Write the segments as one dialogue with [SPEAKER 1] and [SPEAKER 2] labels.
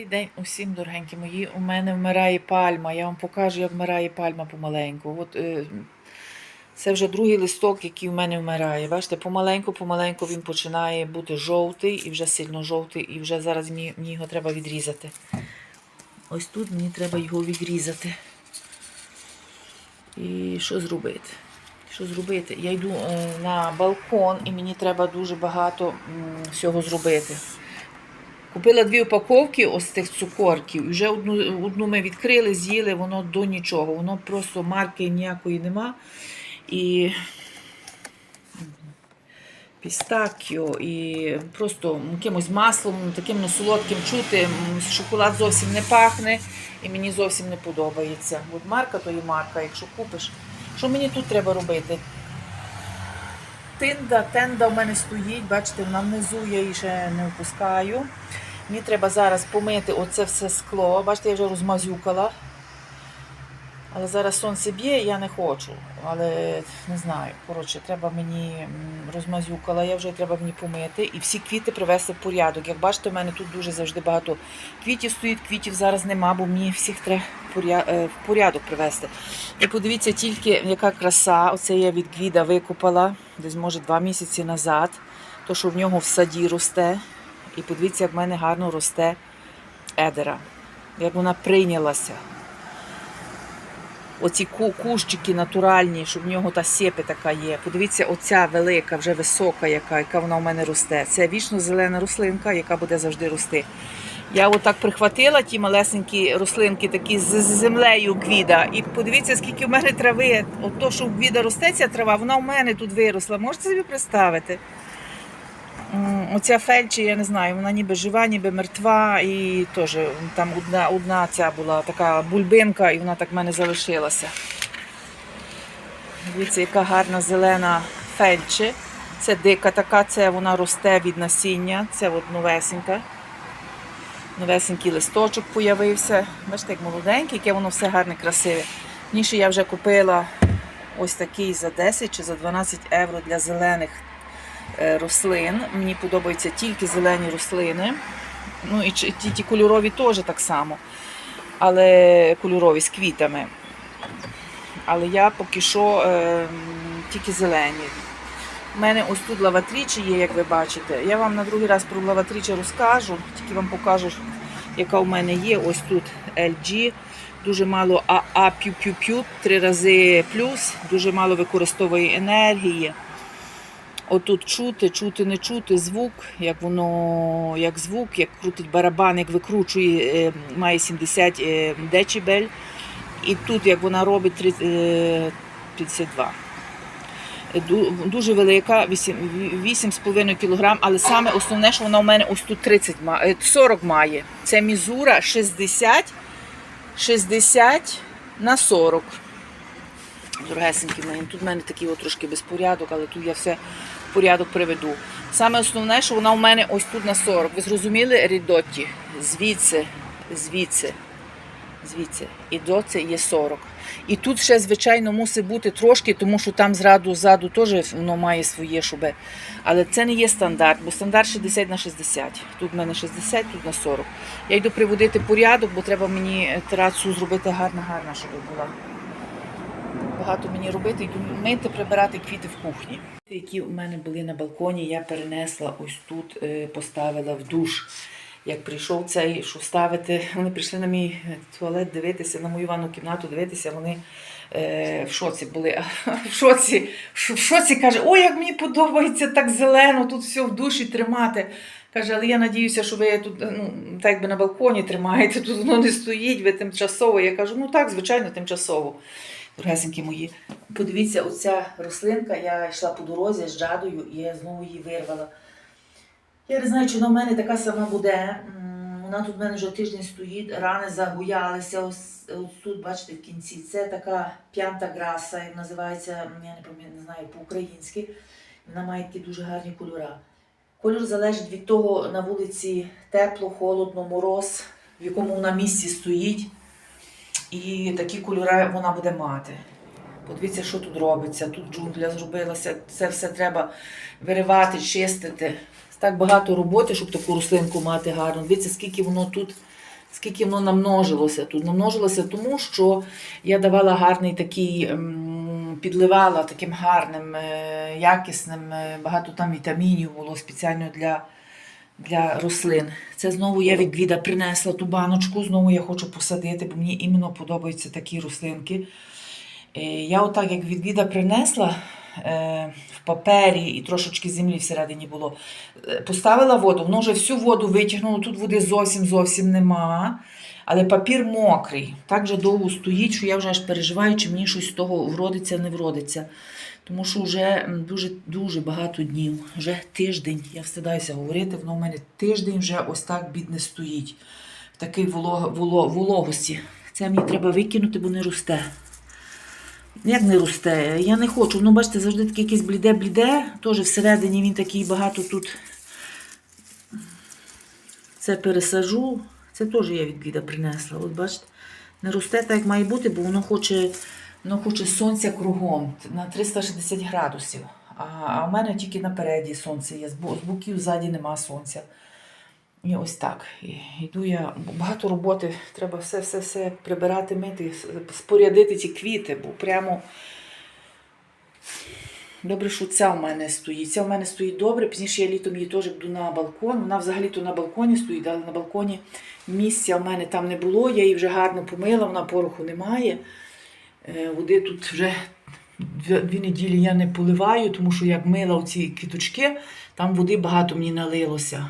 [SPEAKER 1] Добрий день усім, дорогенькі мої. У мене вмирає пальма. Я вам покажу, як вмирає пальма помаленьку. От, е, це вже другий листок, який в мене вмирає. Бачите, помаленьку, помаленьку він починає бути жовтий і вже сильно жовтий, і вже зараз мені, мені його треба відрізати. Ось тут мені треба його відрізати. І що зробити? Що зробити? Я йду е, на балкон і мені треба дуже багато всього зробити. Купила дві упаковки ось цих цукорків. І вже одну, одну ми відкрили, з'їли, воно до нічого. Воно просто марки ніякої нема. І пістакіо, і просто якимось маслом, таким ну, солодким чути. Шоколад зовсім не пахне і мені зовсім не подобається. От марка то є марка, якщо купиш. Що мені тут треба робити? Тинда, тенда в мене стоїть, бачите, вона внизу, я її ще не опускаю. Мені треба зараз помити оце все скло. Бачите, я вже розмазюкала. Але зараз сонце б'є, я не хочу. Але не знаю. Коротше, треба мені розмазюкала, я вже треба мені помити і всі квіти привести в порядок. Як бачите, в мене тут дуже завжди багато квітів стоїть, квітів зараз нема, бо мені всіх треба в порядок привести. І подивіться тільки, яка краса. Оце я від Гвіда викупала десь, може, два місяці назад. То, що в нього в саді росте. І подивіться, як в мене гарно росте едера. Як вона прийнялася. Оці ку- кущики натуральні, що в нього та сєпи така є. Подивіться, оця велика, вже висока, яка, яка вона у мене росте. Це вічно зелена рослинка, яка буде завжди рости. Я отак прихватила ті малесенькі рослинки, такі з землею гвіда. І подивіться, скільки в мене трави. От то, що в гвіда росте ця трава, вона в мене тут виросла. Можете собі представити? Оця фельчі, я не знаю, вона ніби жива, ніби мертва, і теж там одна, одна ця була така бульбинка, і вона так в мене залишилася. Дивіться, яка гарна зелена фельчі. Це дика така, це вона росте від насіння, це от новесенька. Новесенький листочок появився. Бачите, як молоденький, яке воно все гарне, красиве. Ніше я вже купила ось такий за 10 чи за 12 євро для зелених е, рослин. Мені подобаються тільки зелені рослини. Ну і ті, ті кольорові теж так само. Але кольорові з квітами. Але я поки що е, тільки зелені. У мене ось тут лаватрічі є, як ви бачите. Я вам на другий раз про лаватрічі розкажу, тільки вам покажу, яка у мене є. Ось тут LG. Дуже мало АА п'ю-п'ю-п'ю, три рази плюс, дуже мало використовує енергії. Отут чути, чути, не чути звук, як воно, як звук, як крутить барабан, як викручує, е, має 70 е, децибель. І тут, як вона робить 30, е, 52. Ду- Дуже велика, 8,5 кг, але саме основне, що вона у мене ось тут 30, ма- е, 40 має. Це мізура 60, 60 на 40. Дорогесенькі мої, тут в мене такий от трошки безпорядок, але тут я все в порядок приведу. Саме основне, що вона у мене ось тут на 40. Ви зрозуміли, рідоті? Звідси, звідси, звідси. І до це є 40. І тут ще, звичайно, мусить бути трошки, тому що там зраду ззаду теж воно має своє шубе. Але це не є стандарт, бо стандарт 60 на 60. Тут в мене 60, тут на 40. Я йду приводити порядок, бо треба мені терасу зробити гарна-гарна, щоб була. Багато мені робити, йду мити, прибирати квіти в кухні. Які у мене були на балконі, я перенесла ось тут, е, поставила в душ. Як прийшов цей, що ставити, вони прийшли на мій туалет дивитися, на мою ванну кімнату дивитися, вони е, в шоці були. В шоці, в шоці каже, ой, як мені подобається так зелено, тут все в душі тримати. Каже, але я надіюся, що ви тут ну, так якби на балконі тримаєте, тут воно не стоїть, ви тимчасово. Я кажу, ну так, звичайно, тимчасово. Дорогесенькі мої, подивіться, оця рослинка, я йшла по дорозі з жадою і я знову її вирвала. Я не знаю, чи вона в мене така сама буде. Вона тут в мене вже тиждень стоїть, рани загоялися. Ось, ось тут, бачите, в кінці. Це така п'янта граса, як називається, я не пам'ятаю, не знаю по-українськи. Вона має такі дуже гарні кольори. Кольор залежить від того, на вулиці тепло, холодно, мороз, в якому вона місці стоїть. І такі кольори вона буде мати. Подивіться, що тут робиться. Тут джунгля зробилася. Це все треба виривати, чистити. Так багато роботи, щоб таку рослинку мати гарну. Дивіться, скільки воно тут скільки воно намножилося тут. Намножилося тому, що я давала гарний такий, ем, підливала таким гарним, е, якісним, е, багато там вітамінів було спеціально для, для рослин. Це знову я від Віда принесла ту баночку, знову я хочу посадити, бо мені іменно подобаються такі рослинки. Е, Я отак, як від Віда принесла в папері і трошечки землі всередині було. Е, Поставила воду, воно вже всю воду витягнуло, тут води зовсім зовсім нема. Але папір мокрий. Так же довго стоїть, що я вже аж переживаю, чи мені щось з того вродиться, не вродиться. Тому що вже дуже-дуже багато днів, вже тиждень, я встидаюся говорити, воно в мене тиждень вже ось так бідне стоїть. В такій волог, воло, вологості. Це мені треба викинути, бо не росте. Як не росте? Я не хочу. Ну, бачите, завжди таке якесь бліде-бліде. Теж всередині він такий багато тут. Це пересажу. Це теж я від Ліда принесла. От бачите, не росте так, як має бути, бо воно хоче, воно хоче сонця кругом на 360 градусів. А, а в мене тільки напереді сонце є. З боків ззаді нема сонця. І ось так. Йду я, багато роботи, треба все-все-все прибирати, мити, спорядити ці квіти, бо прямо. Добре, що ця в мене стоїть. Ця в мене стоїть добре. Пізніше я літом її теж буду на балкон. Вона взагалі-то на балконі стоїть, але на балконі місця в мене там не було. Я її вже гарно помила, вона пороху немає. Е, Води тут вже дві неділі я не поливаю, тому що як мила оці квіточки, там води багато мені налилося.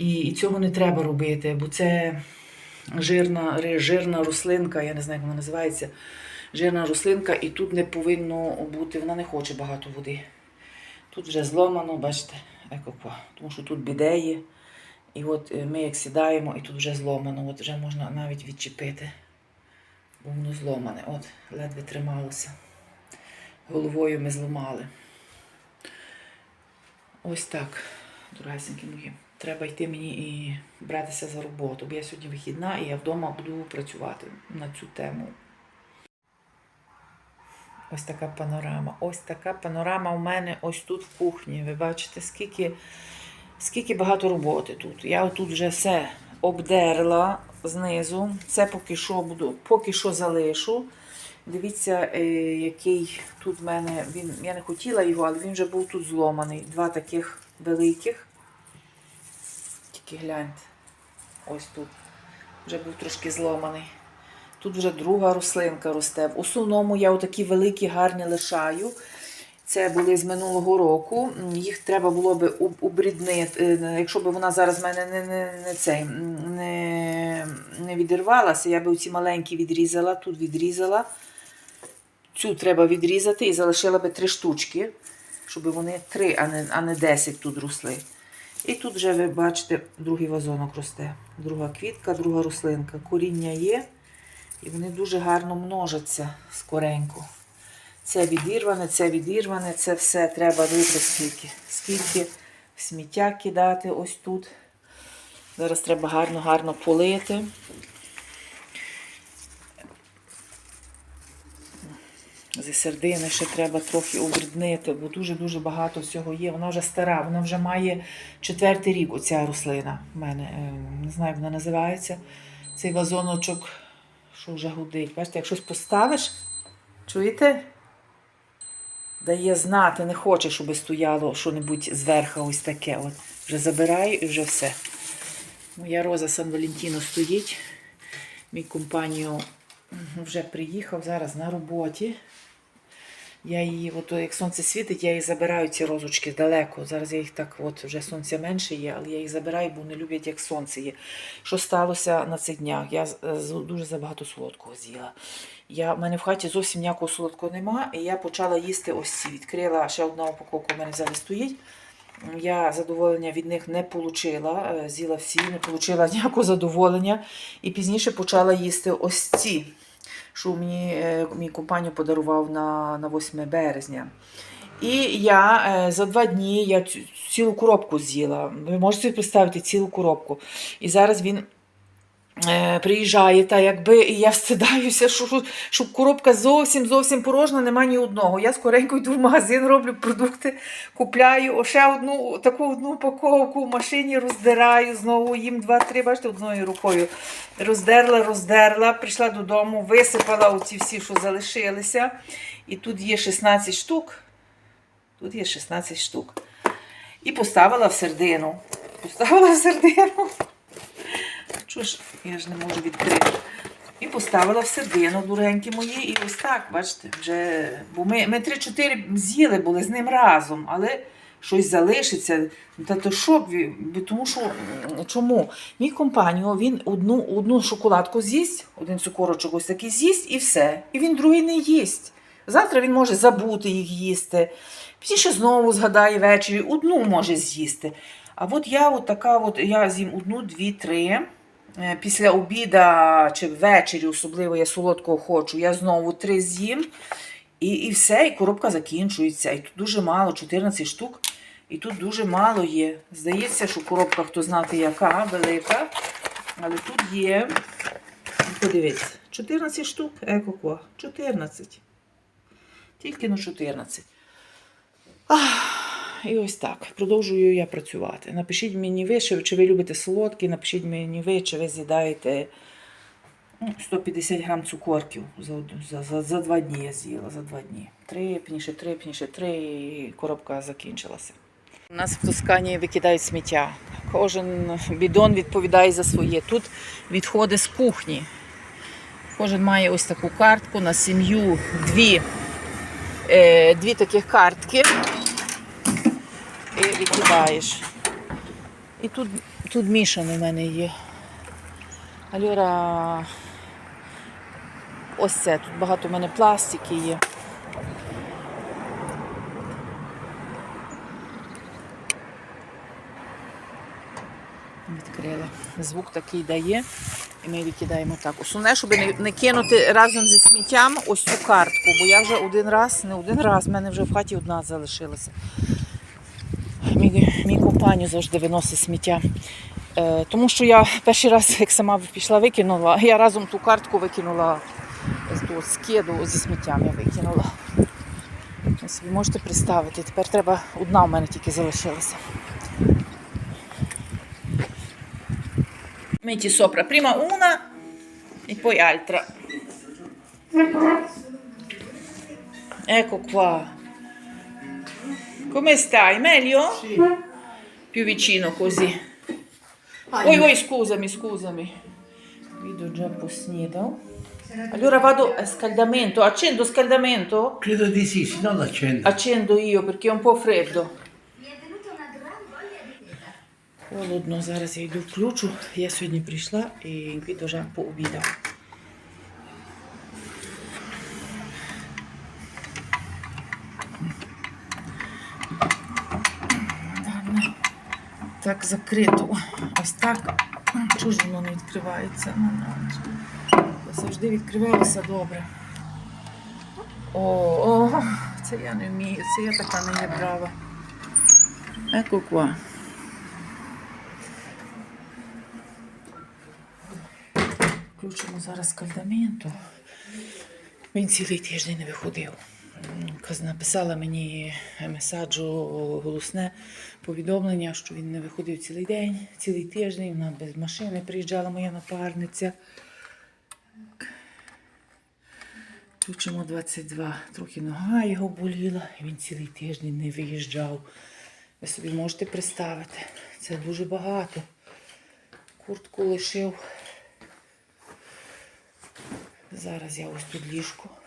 [SPEAKER 1] І, і цього не треба робити, бо це жирна, жирна рослинка, я не знаю, як вона називається. Жирна рослинка, і тут не повинно бути, вона не хоче багато води. Тут вже зломано, бачите, екопа, тому що тут бідеї. І от е, ми як сідаємо, і тут вже зломано, от вже можна навіть відчепити, бо воно зломане. От, ледве трималося. Головою ми зламали. Ось так, дорогесенькі мої. Треба йти мені і братися за роботу, бо я сьогодні вихідна і я вдома буду працювати на цю тему. Ось така панорама. Ось така панорама у мене ось тут в кухні. Ви бачите, скільки, скільки багато роботи тут. Я тут вже все обдерла знизу. Це поки що буду, поки що залишу. Дивіться, е, який тут в мене. Він, я не хотіла його, але він вже був тут зломаний. Два таких великих. Тільки гляньте. Ось тут. Вже був трошки зломаний. Тут вже друга рослинка росте. В основному я отакі великі, гарні лишаю. Це були з минулого року. Їх треба було би обріднити. Е, Якщо б вона зараз в мене не, не, не, цей, не, не відірвалася, я би ці маленькі відрізала, тут відрізала. Цю треба відрізати і залишила би три штучки, щоб вони три, а не, 10 тут росли. І тут вже ви бачите, другий вазонок росте. Друга квітка, друга рослинка. Коріння є. І вони дуже гарно множаться скоренько. Це відірване, це відірване, це все треба дивитися скільки. Скільки сміття кидати ось тут. Зараз треба гарно-гарно полити. Зі сердини ще треба трохи обріднити, бо дуже-дуже багато всього є. Вона вже стара, вона вже має четвертий рік, оця рослина в мене. е, Не знаю, як вона називається. Цей вазоночок, що вже гудить. Бачите, як щось поставиш, чуєте? Дає знати, не хоче, щоб стояло що-небудь зверху ось таке. От. Вже забираю і вже все. Моя роза Сан Валентіно стоїть. Мій компанію вже приїхав зараз на роботі. Я її, от як сонце світить, я її забираю ці розочки далеко. Зараз я їх так, от вже сонця менше є, але я їх забираю, бо не люблять, як сонце є. Що сталося на цих днях? Я з- дуже забагато солодкого з'їла. Я, в мене в хаті зовсім ніякого солодкого нема, і я почала їсти ось ці. Відкрила ще одна упаковка, у мене взагалі стоїть. Я задоволення від них не отримала, з'їла всі, не отримала ніякого задоволення. І пізніше почала їсти ось ці, що мені е, мій компанію подарував на, на 8 березня. І я е, за два дні я цілу коробку з'їла. Ви можете представити цілу коробку. І зараз він е, приїжджає, та якби я встидаюся, що, щоб коробка зовсім зовсім порожня, нема ні одного. Я скоренько йду в магазин, роблю продукти, купляю ще одну таку одну упаковку в машині, роздираю, знову їм два-три, бачите, одною рукою. Роздерла, роздерла, прийшла додому, висипала оці всі, що залишилися. І тут є 16 штук. Тут є 16 штук. І поставила в середину. Поставила в середину. Чого ж, я ж не можу відкрити. І поставила в середину, дуренькі мої, і ось так, бачите, вже. Бо ми, ми 3-4 з'їли були з ним разом, але щось залишиться. Та то що, тому що чому? Мій компаньон, він одну, одну шоколадку з'їсть, один цукорочок ось такий з'їсть і все. І він другий не їсть. Завтра він може забути їх їсти. Пізніше знову згадає ввечері, одну може з'їсти. А от я от така, от, я з'їм одну, дві, три. Е, Після обіда чи ввечері, особливо я солодкого хочу, я знову три з'їм. І, і все, і коробка закінчується. І тут дуже мало, 14 штук. І тут дуже мало є. Здається, що коробка, хто знати, яка, велика. Але тут є. Подивіться, 14 штук, екоко. 14. Тільки на 14. Ах, і ось так. Продовжую я працювати. Напишіть мені ви, чи, ви любите солодкі, напишіть мені ви, чи ви з'їдаєте ну, 150 грам цукорків за, за, за, за два дні я з'їла, за два дні. Три, пніше три, пніше три, і коробка закінчилася. У нас в Тоскані викидають сміття. Кожен бідон відповідає за своє. Тут відходи з кухні. Кожен має ось таку картку на сім'ю, дві, е, дві таких картки. І викидаєш. І тут, тут мішане в мене є. Альора, ось це, тут багато в мене пластики є. Відкрила. Звук такий дає. І ми викидаємо так. Основне, щоб не кинути разом зі сміттям ось цю картку, бо я вже один раз, не один раз, в мене вже в хаті одна залишилася. Мій, мій компанію завжди виносить сміття. Е, тому що я перший раз, як сама пішла, викинула, я разом ту картку викинула з того скиду зі сміттям я викинула. Ви собі можете представити. Тепер треба одна у мене тільки залишилася. Metti sopra prima una e poi altra. Ecco qua. Come stai? Meglio?
[SPEAKER 2] Sì.
[SPEAKER 1] Più vicino così.
[SPEAKER 2] Ah,
[SPEAKER 1] Oi,
[SPEAKER 2] io-
[SPEAKER 1] oi, scusami, scusami. Guido già un po' snito. Allora vado a scaldamento. Accendo scaldamento?
[SPEAKER 2] Credo di sì, se no l'accendo.
[SPEAKER 1] Accendo io perché è un po' freddo.
[SPEAKER 3] Mi è venuta una gran voglia di vita.
[SPEAKER 1] Холодно, зараз я йду включу. Я сьогодні прийшла і Гвідо вже пообідав. Так закрито. Ось так. Чого ж воно не відкривається? Ну, Завжди відкривалося добре. О, о, це я не вмію, це я така не є брава. Ecco qua. Включимо зараз кальдаменту. Він цілий тиждень не виходив. Написала мені месаджу голосне повідомлення, що він не виходив цілий день, цілий тиждень. Вона без машини приїжджала моя напарниця. Включимо 22. Трохи нога його боліла, і він цілий тиждень не виїжджав. Ви собі можете представити, це дуже багато. Куртку лишив. Зараз я ось тут ліжко.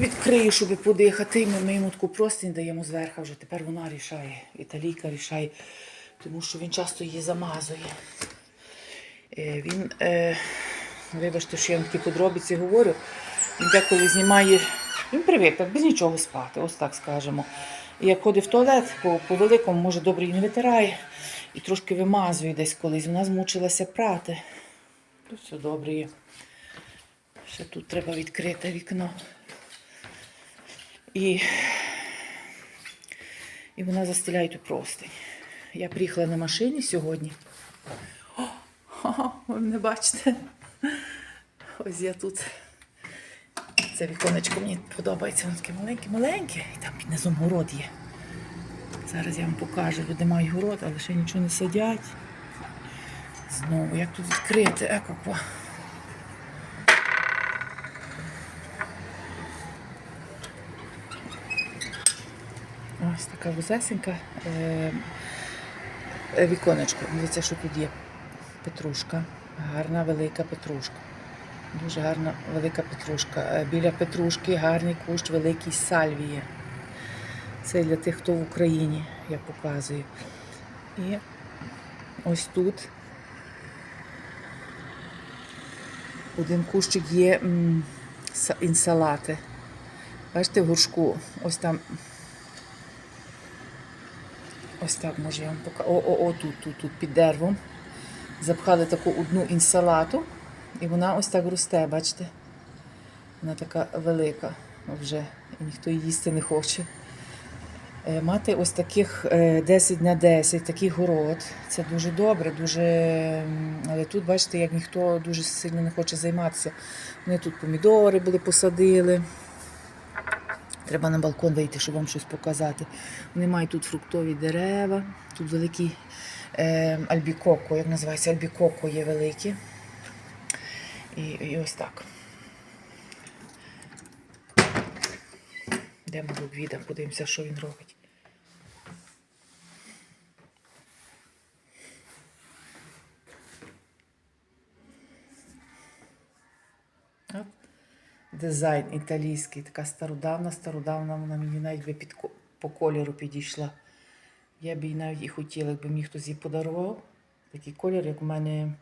[SPEAKER 1] Відкрию, щоб подихати. і Ми, йому таку простінь даємо зверху вже. Тепер вона рішає. Італійка рішає, тому що він часто її замазує. Е, Він, е, вибачте, що я вам такі подробиці говорю. Він деколи знімає, він привик так без нічого спати, ось так скажемо. І як ходить в туалет, по, по великому, може, добре і не витирає, і трошки вимазує десь колись. Вона змучилася прати. Тут все добре є. Ще тут треба відкрити вікно. І, і вона застеляє ту простинь. Я приїхала на машині сьогодні. О, ха-ха. ви мене бачите. Ось я тут. Це віконечко мені подобається, воно таке маленьке-маленьке, і там під низом город є. Зараз я вам покажу, люди мають город, але ще нічого не садять. Знову, як тут відкрити, екоква. Ось така вузесенька е, е, віконечко. Дивіться, що тут є. Петрушка. Гарна велика петрушка. Дуже гарна велика петрушка. Е, Біля петрушки гарний кущ великий сальвії. Це для тих, хто в Україні, я показую. І ось тут один кущик є інсалати. Бачите, в горшку, ось там. Ось так може я вам покажу. О, о, тут, тут, тут, під деревом. Запхали таку одну інсалату, і вона ось так росте, бачите? Вона така велика вже, і ніхто її їсти не хоче. Е, Мати ось таких е, 10 на 10, такий город, це дуже добре, дуже... але тут, бачите, як ніхто дуже сильно не хоче займатися. Вони тут помідори були посадили. Треба на балкон вийти, щоб вам щось показати. Вони мають тут фруктові дерева, тут великий е, альбікоко, як називається, альбікоко є великі. І, і ось так. Йдемо до Гвіда, подивимося, що він робить. От. Дизайн італійський, така стародавна, стародавна, вона мені навіть би під, по кольору підійшла. Я б її навіть і хотіла, якби мені хтось її подарував. Такий колір, як в мене,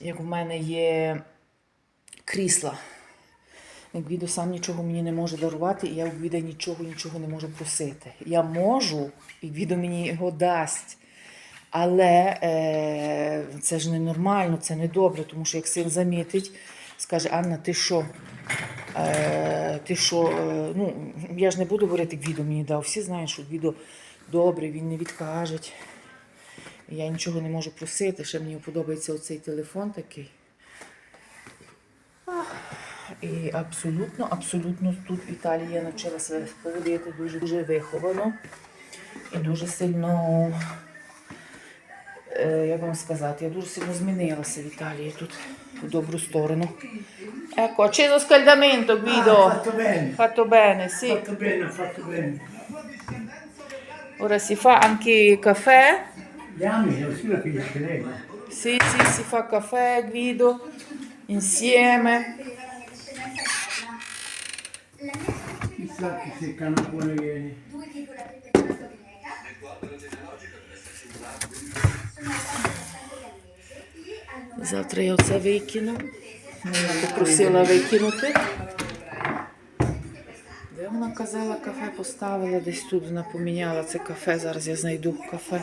[SPEAKER 1] як в мене є крісла. Гвідо сам нічого мені не може дарувати, і я у Гвіда нічого, нічого не можу просити. Я можу, і Гвідо мені його дасть. Але е, це ж ненормально, це не добре, тому що як син замітить, скаже, Анна, ти що? Е, ти що? Е, ну, я ж не буду говорити, Гвідо мені дав. Всі знають, що Гвідо добрий, він не відкаже. Я нічого не можу просити. Ще мені подобається оцей телефон такий. І абсолютно, абсолютно тут в Італії я навчилася поводити дуже дуже виховано і дуже сильно, е, як вам сказати, я дуже сильно змінилася в Італії тут più dovrò storno. Ecco, acceso scaldamento ah, Guido.
[SPEAKER 2] Ah, fatto bene.
[SPEAKER 1] Fatto bene, sì.
[SPEAKER 2] Fatto bene, fatto bene.
[SPEAKER 1] Ora si fa anche caffè. Sì, sì, si fa caffè, Guido, insieme.
[SPEAKER 2] Chissà che se canapone viene.
[SPEAKER 1] Завтра я оце викину. Вона попросила викинути. Де вона казала, кафе поставила десь тут, вона поміняла це кафе. Зараз я знайду кафе.